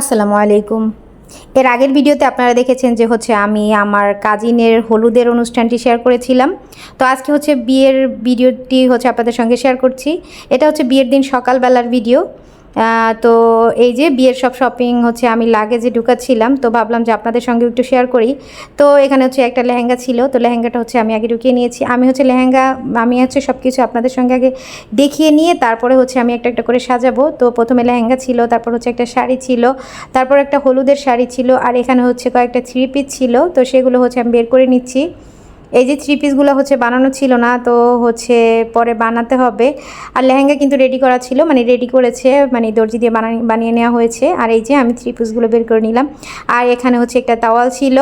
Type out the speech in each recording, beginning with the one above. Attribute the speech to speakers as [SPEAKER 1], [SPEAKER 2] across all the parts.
[SPEAKER 1] আসসালামু আলাইকুম। এর আগের ভিডিওতে আপনারা দেখেছেন যে হচ্ছে আমি আমার কাজিনের হলুদের অনুষ্ঠানটি শেয়ার করেছিলাম। তো আজকে হচ্ছে বিয়ের ভিডিওটি হচ্ছে আপনাদের সঙ্গে শেয়ার করছি। এটা হচ্ছে বিয়ের দিন সকালবেলার ভিডিও। তো এই যে বিয়ের সব শপিং হচ্ছে, আমি লাগেজে ঢুকাচ্ছিলাম, তো ভাবলাম যে আপনাদের সঙ্গে একটু শেয়ার করি। তো এখানে হচ্ছে একটা লেহেঙ্গা ছিল, তো লেহেঙ্গাটা হচ্ছে আমি আগে ঢুকিয়ে নিয়েছি। আমি হচ্ছে লেহেঙ্গা, আমি হচ্ছে সব কিছু আপনাদের সঙ্গে আগে দেখিয়ে নিয়ে তারপরে হচ্ছে আমি একটা একটা করে সাজাবো। তো প্রথমে লেহেঙ্গা ছিল, তারপর হচ্ছে একটা শাড়ি ছিল, তারপর একটা হলুদের শাড়ি ছিল, আর এখানে হচ্ছে কয়েকটা থ্রি পিস ছিল, তো সেগুলো হচ্ছে আমি বের করে নিচ্ছি। এই যে থ্রি পিসগুলো হচ্ছে বানানো ছিল না, তো হচ্ছে পরে বানাতে হবে। আর লেহেঙ্গা কিন্তু রেডি করা ছিল মানে রেডি করেছে মানে দর্জি দিয়ে বানিয়ে নেওয়া হয়েছে। আর এই যে আমি থ্রি পিসগুলো বের করে নিলাম। আর এখানে হচ্ছে একটা তাওয়াল ছিল।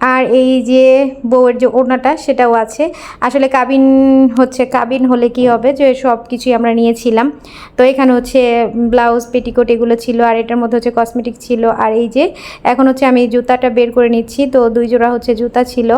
[SPEAKER 1] আর এই যে বউয়ের যে ওড়নাটা, সেটাও আছে। আসলে কাবিন হচ্ছে, কাবিন হলে কি হবে যে সব কিছুই আমরা নিয়েছিলাম। তো এখানে হচ্ছে ব্লাউজ, পেটিকোট এগুলো ছিল, আর এটার মধ্যে হচ্ছে কসমেটিক ছিল। আর এই যে, এখন হচ্ছে আমি জুতাটা বের করে নিচ্ছি। তো দুই জোড়া হচ্ছে জুতা ছিল।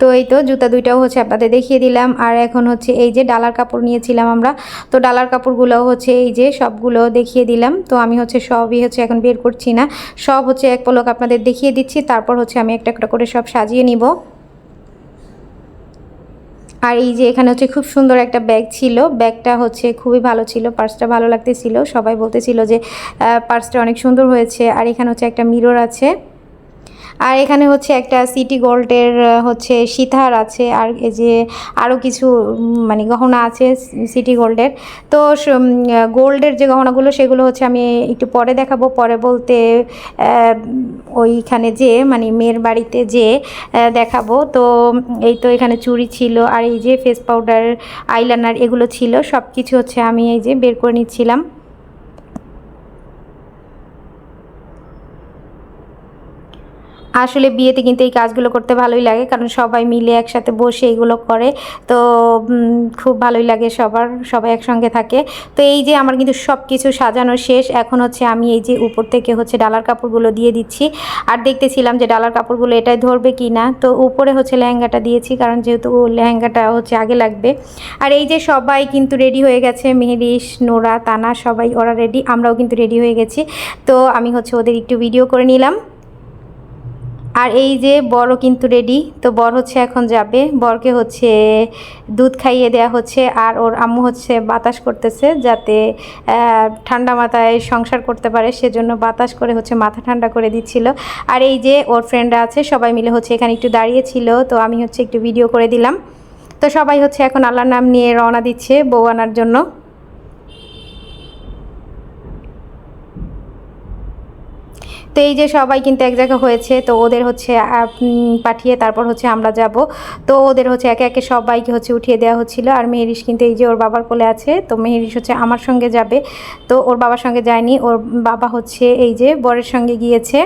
[SPEAKER 1] তো এই তো জুতা দুইটাও হচ্ছে আপনাদের দেখিয়ে দিলাম। আর এখন হচ্ছে এই যে ডালার কাপড় নিয়েছিলাম আমরা, তো ডালার কাপড়গুলো হচ্ছে এই যে সবগুলো দেখিয়ে দিলাম। তো আমি হচ্ছে সবই হচ্ছে এখন বের করছি না। সব হচ্ছে এক পলক আপনাদের দেখিয়ে দিচ্ছি, তারপর হচ্ছে আমি একটা একটা করে সব সাজিয়ে নিব। আর এই যে এখানে হচ্ছে খুব সুন্দর একটা ব্যাগ ছিল। ব্যাগটা হচ্ছে খুবই ভালো ছিল, পার্সটা ভালো লাগতেছিল। সবাই বলতেছিল যে পার্সটা অনেক সুন্দর হয়েছে। আর এখানে হচ্ছে একটা মিরর আছে। আর এখানে হচ্ছে একটা সিটি গোল্ডের হচ্ছে সীতাহার আছে, আর এই যে আরও কিছু মানে গহনা আছে সিটি গোল্ডের তো গোল্ডের যে গহনাগুলো, সেগুলো হচ্ছে আমি একটু পরে দেখাবো। পরে বলতে ওইখানে যে মানে মেয়ের বাড়িতে যে দেখাবো। তো, এই তো এখানে চুড়ি ছিল, আর এই যে ফেস পাউডার আইলাইনার এগুলো ছিল। সব কিছু হচ্ছে আমি এই যে বের করে নিচ্ছিলাম। আসলে বিয়েতে কিন্তু এই কাজগুলো করতে ভালোই লাগে, কারণ সবাই মিলে একসাথে বসে এইগুলো করে। তো খুব ভালোই লাগে সবার, সবাই একসঙ্গে থাকে। তো এই যে আমার কিন্তু সব কিছু সাজানো শেষ, এখন হচ্ছে আমি এই যে উপর থেকে হচ্ছে ডালার কাপড়গুলো দিয়ে দিচ্ছি। আর দেখতেছিলাম যে ডালার কাপড়গুলো এটাই ধরবে কি না। তো উপরে হচ্ছে লেহেঙ্গাটা দিয়েছি, কারণ যেহেতু লেহেঙ্গাটা হচ্ছে আগে লাগবে। আর এই যে সবাই কিন্তু রেডি হয়ে গেছে মেহেরিস নোরা, তানা সবাই ওরা রেডি, আমরাও কিন্তু রেডি হয়ে গেছি। তো আমি হচ্ছে ওদের একটু ভিডিও করে নিলাম। আর এই যে বড় কিন্তু রেডি তো বর হচ্ছে এখন যাবে। বরকে হচ্ছে দুধ খাইয়ে দেয়া হচ্ছে আর ওর আম্মু হচ্ছে বাতাস করতেছে যাতে ঠান্ডা মাথায় সংসার করতে পারে, সেজন্য বাতাস করে হচ্ছে মাথা ঠান্ডা করে দিচ্ছিল। আর এই যে ওর ফ্রেন্ডরা আছে, সবাই মিলে হচ্ছে এখানে একটু দাঁড়িয়েছিল, তো আমি হচ্ছে একটু ভিডিও করে দিলাম। তো সবাই হচ্ছে এখন আল্লাহর নাম নিয়ে রওনা দিচ্ছে বউ আনার জন্য। তো এই যে সবাই কিন্তু এক জায়গা হয়েছে, তো ওদের হচ্ছে পাঠিয়ে তারপর হচ্ছে আমরা যাব। তো ওদের হচ্ছে একে একে সবাইকে হচ্ছে উঠিয়ে দেওয়া হচ্ছিল। আর মেহেরিস কিন্তু এই যে ওর বাবার কোলে আছে, তো মেহেরিস হচ্ছে আমার সঙ্গে যাবে। তো ওর বাবার সঙ্গে যায়নি, ওর বাবা হচ্ছে এই যে বরের সঙ্গে গিয়েছে।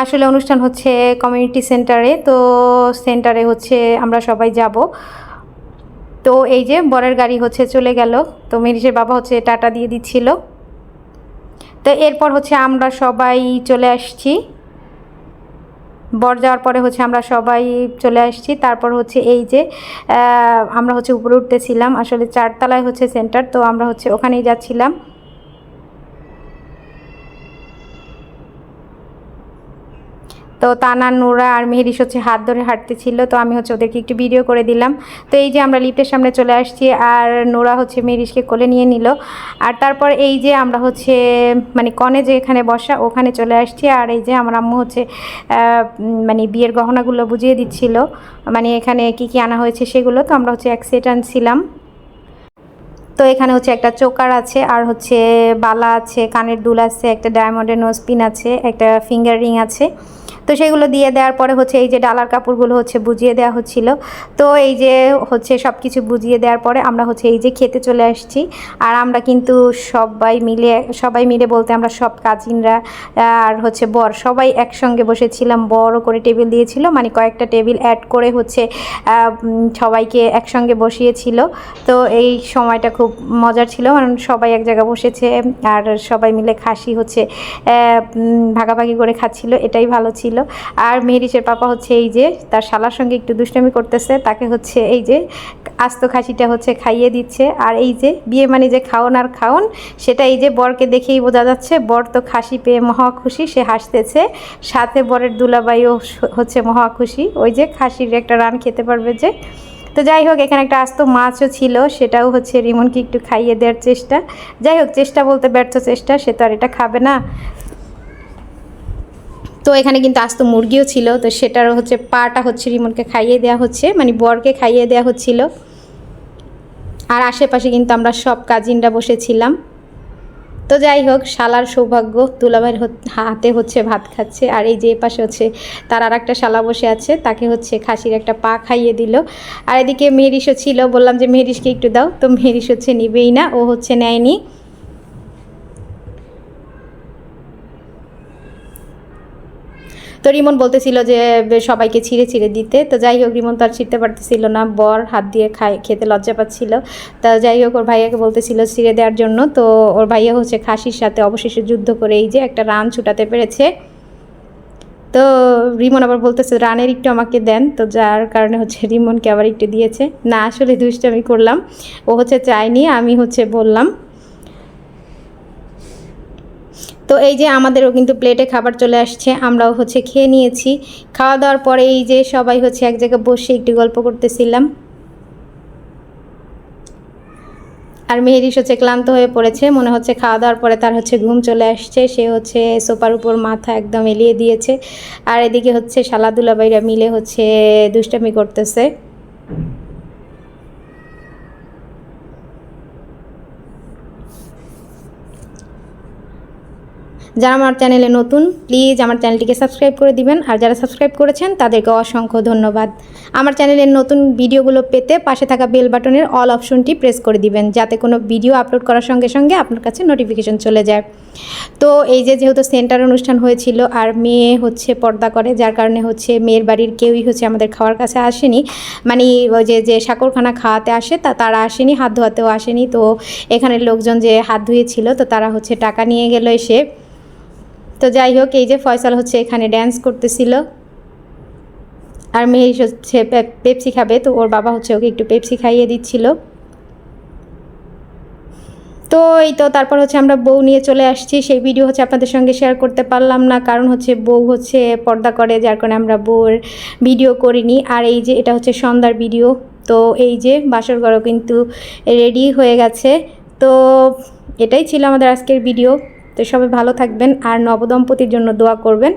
[SPEAKER 1] আসলে অনুষ্ঠান হচ্ছে কমিউনিটি সেন্টারে তো সেন্টারে হচ্ছে আমরা সবাই যাব। তো এই যে বরের গাড়ি হচ্ছে চলে গেল, তো মেরিসের বাবা হচ্ছে টাটা দিয়ে দিচ্ছিল। তো এরপর হচ্ছে আমরা সবাই চলে আসছি। বর যাওয়ার পরে হচ্ছে আমরা সবাই চলে আসছি। তারপর হচ্ছে এই যে আমরা হচ্ছে উপরে উঠতেছিলাম। আসলে চারতলায় হচ্ছে সেন্টার তো আমরা হচ্ছে ওখানেই যাচ্ছিলাম। তো তানা, নোরা আর মেহেরিস হচ্ছে হাত ধরে হাঁটতেছিল। তো আমি হচ্ছে ওদেরকে একটু ভিডিও করে দিলাম। তো এই যে আমরা লিফটের সামনে চলে আসছি আর নোরা হচ্ছে মেহেরিসকে কোলে নিয়ে নিল। আর তারপর এই যে আমরা হচ্ছে মানে কনে যে এখানে বসা, ওখানে চলে আসছি। আর এই যে আমার আম্মু হচ্ছে মানে বিয়ের গহনাগুলো বুঝিয়ে দিচ্ছিল। মানে এখানে কি কি আনা হয়েছে সেগুলো। তো আমরা হচ্ছে এক সেট আনছিলাম। তো এখানে হচ্ছে একটা চোকার আছে, আর হচ্ছে বালা আছে, কানের দুল আছে, একটা ডায়মন্ডের নোজ পিন আছে, একটা ফিঙ্গার রিং আছে। তো সেগুলো দিয়ে দেওয়ার পরে হচ্ছে এই যে ডালার কাপড়গুলো হচ্ছে বুঝিয়ে দেওয়া হচ্ছিল। তো এই যে হচ্ছে সব কিছু বুঝিয়ে দেওয়ার পরে আমরা হচ্ছে এই যে খেতে চলে আসছি। আর আমরা কিন্তু সবাই মিলে সবাই মিলে বলতে আমরা সব কাজিনরা, আর হচ্ছে বর, সবাই একসঙ্গে বসেছিলাম। বড় করে টেবিল দিয়েছিল মানে কয়েকটা টেবিল অ্যাড করে হচ্ছে সবাইকে একসঙ্গে বসিয়েছিল। তো এই সময়টা খুব মজার ছিল, কারণ সবাই এক জায়গায় বসেছে, আর সবাই মিলে খাসি হচ্ছে ভাগাভাগি করে খাচ্ছিল, এটাই ভালো ছিল। ছিল আর মেহরিসের পাপা হচ্ছে এই যে, তার শালার সঙ্গে একটু দুষ্টামি করতেছে, তাকে হচ্ছে এই যে আস্ত খাসিটা হচ্ছে খাইয়ে দিচ্ছে। আর এই যে বিয়ে মানে যে খাওন আর খাওন, সেটা এই যে বরকে দেখেই বোঝা যাচ্ছে, বর তো খাসি পেয়ে মহা খুশি, সে হাসতেছে। সাথে বরের দুলাবাইও হচ্ছে মহা খুশি, ওই যে খাসির একটা রান খেতে পারবে যে। তো যাই হোক, এখানে একটা আস্ত মাছও ছিল, সেটাও হচ্ছে রিমনকে একটু খাইয়ে দেওয়ার চেষ্টা। যাই হোক, চেষ্টা বলতে ব্যর্থ চেষ্টা, সে তো আর এটা খাবে না। তো এখানে কিন্তু আস্ত মুরগিও ছিল, তো সেটারও হচ্ছে পাটা হচ্ছে রিমনকে খাইয়ে দেওয়া হচ্ছে মানে বরকে খাইয়ে দেওয়া হচ্ছিল। আর আশেপাশে কিন্তু আমরা সব কাজিনরা বসেছিলাম। তো যাই হোক, শালার সৌভাগ্য দুলাভাইয়ের হত- হচ্ছে ভাত খাচ্ছে, আর এই যে পাশে হচ্ছে তার আর একটা শালা বসে আছে, তাকে হচ্ছে খাসির একটা পা খাইয়ে দিল। আর এদিকে মেহরিসও ছিল, বললাম যে মেহরিসকে একটু দাও। তো মেহরিস হচ্ছে নিবেই না, ও হচ্ছে নেয়নি। তো রিমন বলতেছিল যে সবাইকে ছিঁড়ে ছিঁড়ে দিতে। তো যাই হোক, রিমন তো আর ছিঁড়তে পারতেছিল না। বর হাত দিয়ে খায়, খেতে লজ্জা পাচ্ছিল। তা যাই হোক, ওর ভাইয়াকে বলতেছিল ছিঁড়ে দেওয়ার জন্য। তো ওর ভাইয়া হচ্ছে খাসির সাথে অবশেষে যুদ্ধ করে এই যে একটা রান ছুটাতে পেরেছে। তো রিমন আবার বলতেছে, রানের একটু আমাকে দেন। তো যার কারণে হচ্ছে রিমনকে আবার একটু দিয়েছে। না, আসলে দুষ্টামি করলাম। ও হচ্ছে চাইনি আমি হচ্ছে বললাম। তো এই যে আমাদেরও কিন্তু প্লেটে খাবার চলে আসছে, আমরাও হচ্ছে খেয়ে নিয়েছি। খাওয়া দাওয়ার পরে এই যে সবাই হচ্ছে এক জায়গায় বসে একটু গল্প করতেছিলাম। আর মেহেরিস হচ্ছে ক্লান্ত হয়ে পড়েছে, মনে হচ্ছে খাওয়া দাওয়ার পরে তার হচ্ছে ঘুম চলে আসছে, সে হচ্ছে সোফার উপর মাথা একদম এলিয়ে দিয়েছে। আর এদিকে হচ্ছে শালাদুলা বাইরা মিলে হচ্ছে দুষ্টামি করতেছে। যারা আমার চ্যানেলে নতুন প্লিজ আমার চ্যানেলটিকে সাবস্ক্রাইব করে দিবেন। আর যারা সাবস্ক্রাইব করেছেন, তাদেরকে অসংখ্য ধন্যবাদ। আমার চ্যানেলের নতুন ভিডিওগুলো পেতে পাশে থাকা বেল বাটনের অল অপশনটি প্রেস করে দিবেন, যাতে কোনো ভিডিও আপলোড করার সঙ্গে সঙ্গে আপনার কাছে নোটিফিকেশন চলে যায়। তো এই যে যেহেতু সেন্টার অনুষ্ঠান হয়েছিল, আর মেয়ে হচ্ছে পর্দা করে, যার কারণে হচ্ছে মেয়ের বাড়ির কেউই হচ্ছে আমাদের খাওয়ার কাছে আসেনি। মানে ওই যে যে সাকরখানা খাওয়াতে আসে, তা তারা আসেনি, হাত ধোয়াতেও আসেনি। তো এখানের লোকজন যে হাত ধুয়েছিল, তো তারা হচ্ছে টাকা নিয়ে গেল এসে। তো যাই হোক, এই যে ফয়সাল হচ্ছে এখানে ড্যান্স করতেছিল। আর মেহেরিস হচ্ছে পেপসি খাবে, তো ওর বাবা হচ্ছে ওকে একটু পেপসি খাইয়ে দিচ্ছিল। তো এই তো তারপর হচ্ছে আমরা বউ নিয়ে চলে আসছি। সেই ভিডিও হচ্ছে আপনাদের সঙ্গে শেয়ার করতে পারলাম না, কারণ হচ্ছে বউ হচ্ছে পর্দা করে, যার কারণে আমরা বউর ভিডিও করিনি। আর এই যে এটা হচ্ছে সন্ধ্যার ভিডিও, তো এই যে বাসর ঘরও কিন্তু রেডি হয়ে গেছে। তো এটাই ছিল আমাদের আজকের ভিডিও। তো সবাই ভালো থাকবেন আর নবদম্পতির জন্য দোয়া করবেন।